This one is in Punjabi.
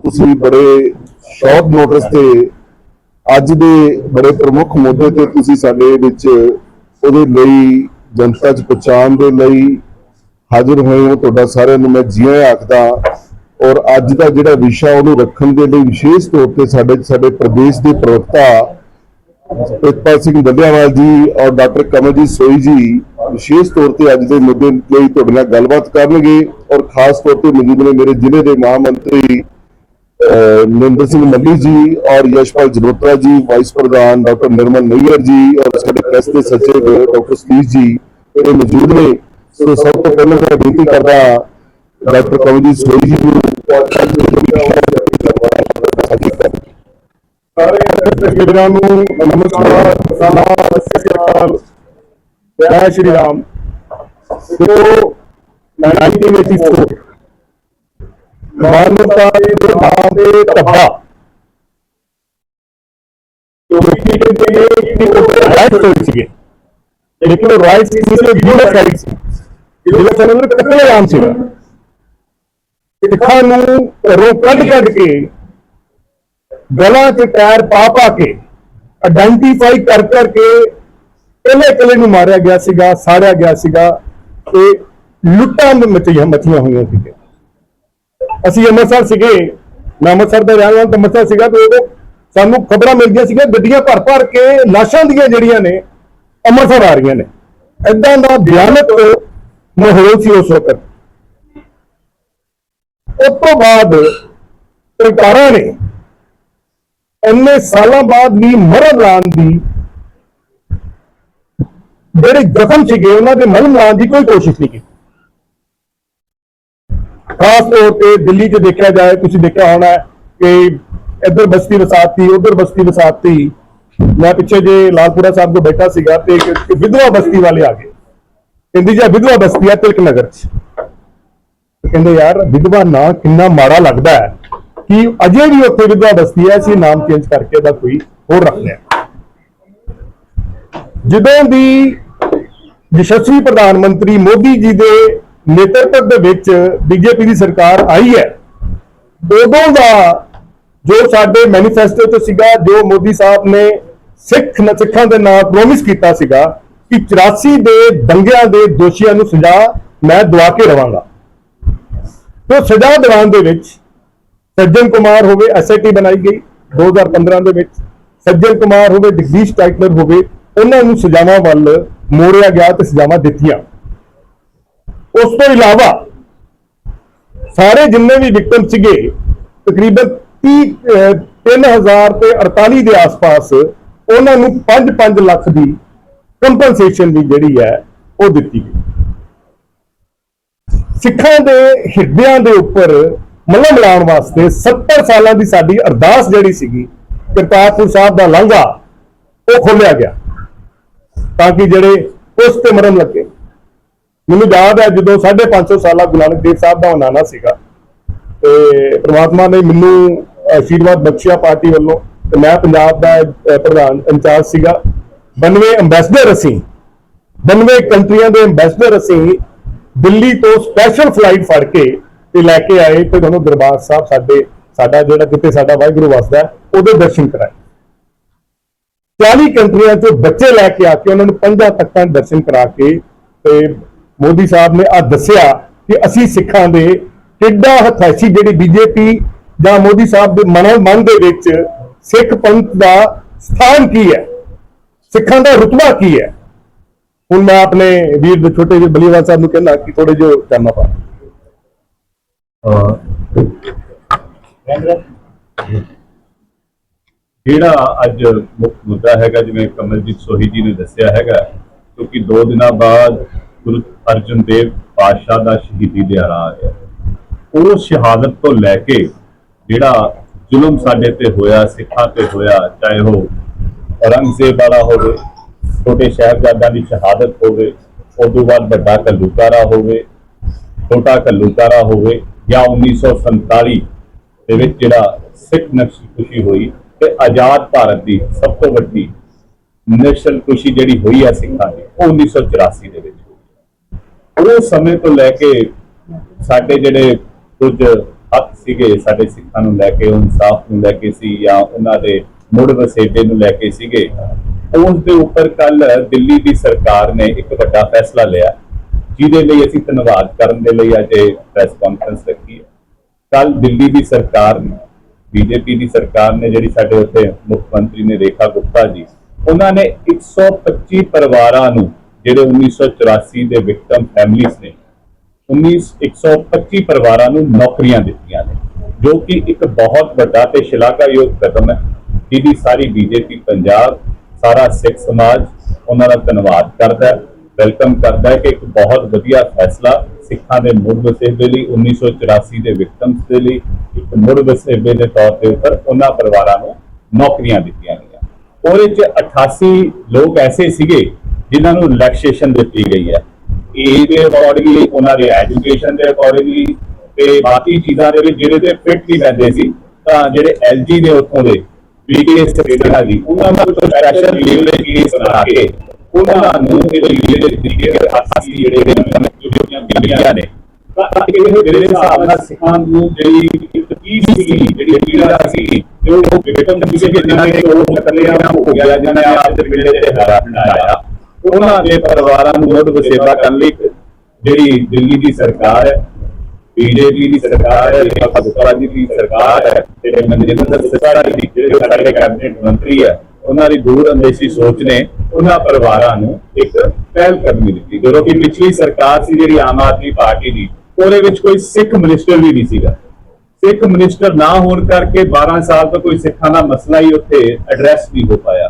ਤੁਸੀਂ ਬੜੇ ਸ਼ਾਰਟ ਨੋਟਿਸ ਤੇ ਅੱਜ ਦੇ ਬੜੇ ਪ੍ਰਮੁੱਖ ਮੁੱਦੇ ਤੇ ਤੁਸੀਂ ਸਾਡੇ ਵਿੱਚ ਉਹਦੇ ਲਈ, ਜਨਤਾ 'ਚ ਪਹੁੰਚਾਉਣ ਦੇ ਲਈ ਹਾਜ਼ਰ ਹੋਏ ਹੋ। ਤੁਹਾਡਾ ਸਾਰਿਆਂ ਨੂੰ ਮੈਂ ਜੀਆਂ ਆਖਦਾ ਔਰ ਅੱਜ ਦਾ ਜਿਹੜਾ ਵਿਸ਼ਾ ਉਹਨੂੰ ਰੱਖਣ ਦੇ ਲਈ ਵਿਸ਼ੇਸ਼ ਤੌਰ ਤੇ ਸਾਡੇ ਸਾਡੇ ਪ੍ਰਦੇਸ਼ ਦੇ ਪ੍ਰਵਕਤਾ ਪ੍ਰਿਤਪਾਲ ਸਿੰਘ ਦੱਲਿਆਵਾਲ ਜੀ ਔਰ ਡਾਕਟਰ ਕਮਲਜੀਤ ਸੋਈ ਜੀ ਵਿਸ਼ੇਸ਼ ਤੌਰ ਤੇ ਅੱਜ ਦੇ ਮੁੱਦੇ ਲਈ ਤੁਹਾਡੇ ਨਾਲ ਗੱਲਬਾਤ ਕਰਨਗੇ ਔਰ ਖਾਸ ਤੌਰ ਤੇ ਮੌਜੂਦ ਨੇ ਮੇਰੇ ਜ਼ਿਲ੍ਹੇ ਦੇ ਮਹਾਮੰਤਰੀ ਅਹ, ਨਰਿੰਦਰ ਸਿੰਘ ਮੱਲੀ ਜੀ ਔਰ ਯਸ਼ਪਾਲ ਜਲੋਤਰਾ ਜੀ ਵਾਈਸ ਪ੍ਰਧਾਨ ਡਾਕਟਰ ਨਿਰਮਲ ਨਈਅਰ ਜੀ ਸਾਡੇ ਪ੍ਰੈਸ ਦੇ ਸਚਿਵ ਡਾਕਟਰ ਸਤੀਸ਼ ਜੀ ਇਹ ਮੌਜੂਦ ਨੇ। ਸੋ ਸਭ ਤੋਂ ਪਹਿਲਾਂ ਮੈਂ ਬੇਨਤੀ ਕਰਦਾ ਡਾਕਟਰ ਕਮਲਜੀਤ ਸੋਈ ਜੀ ਨੂੰ ਸਾਰੇ ਤਸਵੀਰਾਂ ਨੂੰ ਨਮਸਕਾਰ ਸਲਾਮ ਸਤਿ ਜੈ ਸ਼੍ਰੀ ਰਾਮ। ਸੋ 1984 ਮਾਨਵਤਾ ਦੇ ਨਾਮ ਤੇ ਧੱਬਾ। ਜੋ ਕਿ ਕਹਿੰਦੇ ਕਿ ਉਹ ਰਾਈਟ ਹੋਈ ਸੀਗੇ। ਲੇਕਿਨ ਉਹ ਰਾਈਟ ਸੀ? ਜਿਹੜੇ ਬਿਊਟੀਫੁਲ ਰਾਈਟ ਸੀ। ਜਿਹੜਾ ਸਾਨੂੰ ਕੱਟੇ ਆਮ ਸੀਗਾ। ਸਿੱਖਾਂ ਨੂੰ ਘਰੋਂ ਕੱਢ ਕੱਢ ਕੇ, ਗਲਾਂ ਤੇ ਟਾਇਰ ਪਾ ਪਾ ਕੇ ਆਇਡੈਂਟੀਫਾਈ ਕਰ ਕਰਕੇ ਇਕੱਲੇ ਇਕੱਲੇ ਨੂੰ ਮਾਰਿਆ ਗਿਆ ਸੀਗਾ, ਸਾੜਿਆ ਗਿਆ ਸੀਗਾ। ਤੇ ਲੁੱਟਾਂ ਮਚੀਆਂ ਮਚੀਆਂ ਹੋਈਆਂ ਸੀਗੀਆਂ। ਅਸੀਂ ਅੰਮ੍ਰਿਤਸਰ ਸੀਗੇ। ਮੈਂ ਅੰਮ੍ਰਿਤਸਰ ਦਾ ਰਹਿਣ ਵਾਲਾ ਅੰਮ੍ਰਿਤਸਰ ਸੀਗਾ ਤੇ ਉਦੋਂ ਸਾਨੂੰ ਖਬਰਾਂ ਮਿਲਦੀਆਂ ਸੀਗੀਆਂ, ਗੱਡੀਆਂ ਭਰ ਭਰ ਕੇ ਲਾਸ਼ਾਂ ਦੀਆਂ ਜਿਹੜੀਆਂ ਨੇ, ਅੰਮ੍ਰਿਤਸਰ ਆ ਰਹੀਆਂ ਨੇ। ਐਦਾਂ ਦਾ ਭਿਆਨਕ ਮਾਹੌਲ ਸੀ ਉਸ ਵਕਤ। ਉਸ ਤੋਂ ਬਾਅਦ ਸਰਕਾਰਾਂ ਨੇ ਇੰਨੇ ਸਾਲਾਂ ਬਾਅਦ ਵੀ ਮਰਨ ਲਾਉਣ ਦੀ ਜਿਹੜੇ ਜ਼ਖਮ ਸੀਗੇ, ਉਹਨਾਂ ਦੇ ਮਲਮ ਲਾਉਣ ਦੀ ਕੋਈ ਕੋਸ਼ਿਸ਼ ਨਹੀਂ ਕੀਤੀ। ਖਾਸ ਤੌਰ ਤੇ ਦਿੱਲੀ 'ਚ ਦੇਖਿਆ ਜਾਏ, ਤੁਸੀਂ ਦੇਖਿਆ ਹੋਣਾ ਕਿ ਇੱਧਰ ਬਸਤੀ ਵਸਾਤੀ, ਉਧਰ ਬਸਤੀ ਵਸਾਤੀ। ਮੈਂ ਪਿੱਛੇ ਜੇ ਲਾਲਪੁਰਾ ਸਾਹਿਬ ਤੋਂ ਬੈਠਾ ਸੀਗਾ ਤੇ ਵਿਧਵਾ ਬਸਤੀ ਵਾਲੇ ਆ ਗਏ। ਕਹਿੰਦੀ ਜੀ ਵਿਧਵਾ ਬਸਤੀ ਆ ਤਿਲਕ ਨਗਰ 'ਚ ਕਹਿੰਦੇ, ਯਾਰ, ਵਿਧਵਾ ਨਾਂ ਕਿੰਨਾ ਮਾੜਾ ਲੱਗਦਾ ਹੈ ਕਿ ਅਜੇ ਵੀ ਉੱਥੇ ਵਿਧਵਾ ਬਸਤੀ ਹੈ, ਅਸੀਂ ਨਾਮ ਚੇਂਜ ਕਰਕੇ ਦਾ ਕੋਈ ਹੋਰ ਰੱਖ ਲਿਆ ਜਦੋਂ ਦੀ ਯਸ਼ਸਵੀ ਪ੍ਰਧਾਨ ਮੰਤਰੀ ਮੋਦੀ ਜੀ ਦੇ ਨੇਤਰਤਵ ਦੇ ਵਿੱਚ ਬੀਜੇਪੀ ਦੀ ਸਰਕਾਰ ਆਈ ਹੈ। ਉਦੋਂ ਦਾ ਜੋ ਸਾਡੇ ਮੈਨੀਫੈਸਟੋ 'ਚ ਸੀਗਾ, ਜੋ ਮੋਦੀ ਸਾਹਿਬ ਨੇ ਸਿੱਖ ਨ ਦੇ ਨਾਲ ਪ੍ਰੋਮਿਸ ਕੀਤਾ ਸੀਗਾ ਕਿ 84 ਦੇ ਦੰਗਿਆਂ ਦੇ ਦੋਸ਼ੀਆਂ ਨੂੰ ਸਜ਼ਾ ਮੈਂ ਦਵਾ ਕੇ ਰਵਾਂਗਾ। ਤੇ ਸਜ਼ਾ ਦਿਵਾਉਣ ਦੇ ਵਿੱਚ ਸੱਜਣ ਕੁਮਾਰ ਹੋਵੇ ਐਸਆਈਟੀ ਬਣਾਈ ਗਈ 2015 ਦੇ ਵਿੱਚ, ਸੱਜਣ ਕੁਮਾਰ ਹੋਵੇ ਜਗਦੀਸ਼ ਟਾਈਟਲਰ ਹੋਵੇ, ਉਹਨਾਂ ਨੂੰ ਸਜ਼ਾਵਾਂ ਵੱਲ ਮੋੜਿਆ ਗਿਆ ਤੇ ਸਜ਼ਾਵਾਂ ਦਿੱਤੀਆਂ। ਉਸ ਤੋਂ ਇਲਾਵਾ ਸਾਰੇ ਜਿੰਨੇ ਵੀ ਵਿਕਟਮ ਸੀਗੇ ਤਕਰੀਬਨ 30 ਅਹ, 3000 ਤੇ 48 ਦੇ ਆਸ-ਪਾਸ ਉਹਨਾਂ ਨੂੰ 5-5 ਲੱਖ ਦੀ ਕੰਪਨਸੇਸ਼ਨ ਵੀ ਜਿਹੜੀ ਹੈ ਉਹ ਦਿੱਤੀ ਗਈ। ਸਿੱਖਾਂ ਦੇ ਹਿਰਦਿਆਂ ਦੇ ਉੱਪਰ ਮੱਲਾ ਮਿਲਾਉਣ ਵਾਸਤੇ 70 ਸਾਲਾਂ ਦੀ ਸਾਡੀ ਅਰਦਾਸ ਜਿਹੜੀ ਸੀਗੀ ਕਰਤਾਰਪੁਰ ਸਾਹਿਬ ਦਾ ਲਾਂਘਾ ਉਹ ਖੋਲਿਆ ਗਿਆ ਤਾਂ ਕਿ ਜਿਹੜੇ ਉਸ ਤੇ ਮਰਨ ਲੱਗੇ। ਮੈਨੂੰ ਯਾਦ ਹੈ ਜਦੋਂ 550 ਸਾਲਾ ਗੁਰੂ ਨਾਨਕ ਦੇਵ ਸਾਹਿਬ ਦਾ ਮਨਾਣਾ ਸੀਗਾ। ਤੇ ਪ੍ਰਮਾਤਮਾ ਨੇ ਮੈਨੂੰ ਆਸ਼ੀਰਵਾਦ ਬਖਸ਼ਿਆ ਪਾਰਟੀ ਵੱਲੋਂ ਤੇ ਮੈਂ ਪੰਜਾਬ ਦਾ ਪ੍ਰਧਾਨ ਇੰਚਾਰਜ ਸੀਗਾ। 92 ਐਮਬੈਸਡਰ ਅਸੀਂ 92 ਕੰਟਰੀਆਂ ਦੇ ਐਮਬੈਸਡਰ ਅਸੀਂ ਦਿੱਲੀ ਤੋਂ ਸਪੈਸ਼ਲ ਫਲਾਈਟ ਫੜ ਕੇ ਤੇ ਲੈ ਕੇ ਆਏ ਤੇ ਤੁਹਾਨੂੰ ਦਰਬਾਰ ਸਾਹਿਬ ਸਾਡੇ, ਸਾਡਾ ਜਿਹੜਾ ਕਿਤੇ ਸਾਡਾ ਵਾਹਿਗੁਰੂ ਵਸਦਾ ਉਹਦੇ ਦਰਸ਼ਨ ਕਰਾਏ। 40 ਕੰਟਰੀਆਂ ਤੋਂ ਬੱਚੇ ਲੈ ਕੇ ਆ ਕੇ ਉਹਨਾਂ ਨੂੰ ਪੰਜਾਂ ਤੱਕਾਂ ਦਰਸ਼ਨ ਕਰਾ ਕੇ ਤੇ ਮੋਦੀ ਸਾਹਿਬ ਨੇ ਆ ਦੱਸਿਆ ਕਿ ਅਸੀਂ ਸਿੱਖਾਂ ਦੇ ਕਿੱਡਾ ਹਥੈਸੀ ਜਿਹੜੀ ਬੀਜੇਪੀ ਜਾਂ ਮੋਦੀ ਸਾਹਿਬ ਦੇ ਮਨ ਮਨ ਦੇ ਵਿੱਚ ਸਿੱਖ ਪੰਥ ਦਾ ਸਥਾਨ ਕੀ ਹੈ? ਸਿੱਖਾਂ ਦਾ ਰੁਤਬਾ ਕੀ ਹੈ? ਹੁਣ ਮੈਂ ਆਪਣੇ ਵੀਰ ਦੇ ਛੋਟੇ ਜਿਹੇ ਬਲੀਵਾਲ ਸਾਹਿਬ ਨੂੰ ਕਹਿੰਦਾ ਕਿ ਥੋੜੇ ਜਿਹਾ ਕਰਨਾ ਪਾ ਜਿਹੜਾ ਅੱਜ ਮੁੱਖ ਮੁੱਦਾ ਹੈਗਾ? ਜਿਵੇਂ ਕਮਲਜੀਤ ਸੋਹੀ ਜੀ ਨੇ ਦੱਸਿਆ ਹੈਗਾ, ਕਿਉਂਕਿ ਦੋ ਦਿਨਾਂ ਬਾਅਦ ਗੁਰੂ ਅਰਜਨ ਦੇਵ ਪਾਤਸ਼ਾਹ ਦਾ ਸ਼ਹੀਦੀ ਦਿਹਾੜਾ ਆ ਗਿਆ ਉਹ ਸ਼ਹਾਦਤ ਤੋਂ ਲੈ ਕੇ ਜਿਹੜਾ ਜ਼ੁਲਮ ਸਾਡੇ ਤੇ ਹੋਇਆ, ਸਿੱਖਾਂ ਤੇ ਹੋਇਆ, ਚਾਹੇ ਉਹ ਔਰੰਗਜ਼ੇਬ ਵਾਲਾ ਹੋਵੇ, ਛੋਟੇ ਸਾਹਿਬਜ਼ਾਦਿਆਂ ਦੀ ਸ਼ਹਾਦਤ ਹੋਵੇ ਉਦੋਂ ਬਾਅਦ ਵੱਡਾ ਕੱਲੂਕਾਰਾ ਹੋਵੇ, ਛੋਟਾ ਕੱਲੂਕਾਰਾ ਹੋਵੇ, ਜਾਂ 1947 ਦੇ ਵਿੱਚ ਜਿਹੜਾ ਸਿੱਖ ਨਕਸ਼ੀ ਖੁਸ਼ੀ ਹੋਈ ਤੇ ਆਜ਼ਾਦ ਭਾਰਤ ਦੀ ਸਭ ਤੋਂ ਵੱਡੀ ਨੈਸ਼ਨਲ ਖੁਸ਼ੀ ਜਿਹੜੀ ਹੋਈ ਹੈ ਸਿੱਖਾਂ ਦੀ, ਉਹ 1984 ਦੇ ਵਿੱਚ। ਉਹ ਸਮੇਂ ਤੋਂ ਲੈ ਕੇ ਸਾਡੇ ਜਿਹੜੇ ਕੁਝ ਹੱਥ ਸੀਗੇ, ਸਾਡੇ ਸਿੱਖਾਂ ਨੂੰ ਲੈ ਕੇ, ਇਨਸਾਫ ਨੂੰ ਲੈ ਕੇ ਸੀ ਜਾਂ ਉਹਨਾਂ ਦੇ ਮੁੜ ਵਸੇਬੇ ਨੂੰ ਲੈ ਕੇ ਸੀਗੇ, ਉਸ ਦੇ ਉੱਪਰ ਕੱਲ ਦਿੱਲੀ ਦੀ ਸਰਕਾਰ ਨੇ ਇੱਕ ਵੱਡਾ ਫੈਸਲਾ ਲਿਆ, ਜਿਹਦੇ ਲਈ ਅਸੀਂ ਧੰਨਵਾਦ ਕਰਨ ਦੇ ਲਈ ਅੱਜ ਇਹ ਪ੍ਰੈਸ ਕਾਨਫਰੰਸ ਰੱਖੀ ਹੈ। ਕੱਲ ਦਿੱਲੀ ਦੀ ਸਰਕਾਰ ਨੇ, ਬੀਜੇਪੀ ਦੀ ਸਰਕਾਰ ਨੇ ਜਿਹੜੀ ਸਾਡੇ ਉੱਥੇ ਮੁੱਖ ਮੰਤਰੀ ਨੇ ਰੇਖਾ ਗੁਪਤਾ ਜੀ, ਉਹਨਾਂ ਨੇ 125 ਪਰਿਵਾਰਾਂ ਨੂੰ ਜਿਹੜੇ 1984 ਦੇ ਵਿਕਟਮ ਫੈਮਿਲੀਜ਼ ਨੇ 19 125 ਪਰਿਵਾਰਾਂ ਨੂੰ ਨੌਕਰੀਆਂ ਦਿੱਤੀਆਂ ਨੇ, ਜੋ ਕਿ ਇੱਕ ਬਹੁਤ ਵੱਡਾ ਤੇ ਸ਼ਲਾਘਾਯੋਗ ਕਦਮ ਹੈ। ਜਿਹਦੀ ਸਾਰੀ ਬੀਜੇਪੀ ਪੰਜਾਬ, ਸਾਰਾ ਸਿੱਖ ਸਮਾਜ ਉਹਨਾਂ ਦਾ ਧੰਨਵਾਦ ਕਰਦਾ ਹੈ, ਵੈਲਕਮ ਕਰਦਾ ਹੈ ਕਿ ਇੱਕ ਬਹੁਤ ਵਧੀਆ ਫੈਸਲਾ ਸਿੱਖਾਂ ਦੇ ਮੁੜ ਵਸੇਬੇ ਲਈ 1984 ਦੇ ਵਿਕਟਮਸ ਦੇ ਲਈ ਇੱਕ ਮੁੜ ਵਸੇਬੇ ਦੇ ਤੌਰ ਤੇ ਉੱਪਰ ਉਹਨਾਂ ਪਰਿਵਾਰਾਂ ਨੂੰ ਨੌਕਰੀਆਂ ਦਿੱਤੀਆਂ ਗਈਆਂ। ਉਹਦੇ ਚ 88 ਲੋਕ ਐਸੇ ਸੀਗੇ ਜਿਨ੍ਹਾਂ ਨੂੰ ਰਿਲੈਕਸੇਸ਼ਨ ਦਿੱਤੀ ਗਈ ਹੈ। ਏਜ ਦੇ ਅਕੋਰਡਿੰਗਲੀ ਉਹਨਾਂ ਦੇ ਐਜੂਕੇਸ਼ਨ ਦੇ ਅਕੋਰਡਿੰਗਲੀ ਤੇ ਬਾਕੀ ਚੀਜ਼ਾਂ ਦੇ ਵਿੱਚ ਜਿਹੜੇ ਤੇ ਫਿੱਟ ਨਹੀਂ ਪੈਂਦੇ ਸੀ, ਤਾਂ ਜਿਹੜੇ ਐਲਜੀ ਦੇ ਉੱਥੋਂ ਦੇ ਪੀਟੀਐਸ ਸਟੇਟਾ ਜੀ ਉਹਨਾਂ ਨੂੰ ਕੋਈ ਸਪੈਸ਼ਲ ਲੀਵ ਦੇ ਕੇਸ ਬਣਾ ਕੇ, ਉਹਨਾਂ ਨੂੰ ਇਹਦੇ ਲੀਵ ਦੇ ਤਰੀਕੇ ਦੇ ਆਸਾਸੀ ਜਿਹੜੇ ਨੇ ਜਿਹੜੀਆਂ ਬੀਬੀਆਂ ਨੇ, ਤਾਂ ਇਹ ਮੇਰੇ ਹਿਸਾਬ ਨਾਲ ਸਿੱਖਾਂ ਨੂੰ ਜਿਹੜੀ ਇੱਕ ਚੀਜ਼ ਸੀ ਜਿਹੜੀ ਪੀੜਾ ਸੀ, ਤੇ ਉਹ ਵਿਕਟਮ ਕਿਸੇ ਦੇ ਜਿਨ੍ਹਾਂ ਨੇ ਉਹ ਕੱਲਿਆਂ ਹੋ ਗਿਆ, ਜਿਨ੍ਹਾਂ ਨੇ ਆਪ ਦੇ ਪਿੰਡੇ ਤੇ ਹਰਾ ਬਣਾਇਆ ਉਹਨਾਂ ਦੇ ਪਰਿਵਾਰਾਂ ਨੂੰ ਮੁੜ ਵਸੇਬਾ ਕਰਨ ਲਈ ਜਿਹੜੀ ਦਿੱਲੀ ਦੀ ਸਰਕਾਰ ਹੈ, ਬੀਜੇਪੀ ਦੀ ਸਰਕਾਰ ਹੈ, ਜਾਂ ਦੀ ਸਰਕਾਰ ਹੈ, ਤੇ ਮਨਜਿੰਦਰ ਸਿਤਾਰਾ ਜੀ ਜਿਹੜੇ ਸਾਡੇ ਕੈਬਨਿਟ ਮੰਤਰੀ ਹੈ, ਉਹਨਾਂ ਦੀ ਦੂਰ ਅੰਦੇਸ਼ੀ ਸੋਚ ਨੇ ਉਹਨਾਂ ਪਰਿਵਾਰਾਂ ਨੂੰ ਇੱਕ ਪਹਿਲ ਕਦਮੀ ਦਿੱਤੀ। ਜਦੋਂ ਕਿ ਪਿਛਲੀ ਸਰਕਾਰ ਸੀ ਜਿਹੜੀ ਆਮ ਆਦਮੀ ਪਾਰਟੀ ਦੀ, ਉਹਦੇ ਵਿੱਚ ਕੋਈ ਸਿੱਖ ਮਿਨਿਸਟਰ ਵੀ ਨਹੀਂ ਸੀਗਾ। ਸਿੱਖ ਮਿਨਿਸਟਰ ਨਾ ਹੋਣ ਕਰਕੇ 12 ਸਾਲ ਤੋਂ ਕੋਈ ਸਿੱਖਾਂ ਦਾ ਮਸਲਾ ਹੀ ਉੱਥੇ ਐਡਰੈਸ ਨਹੀਂ ਹੋ ਪਾਇਆ।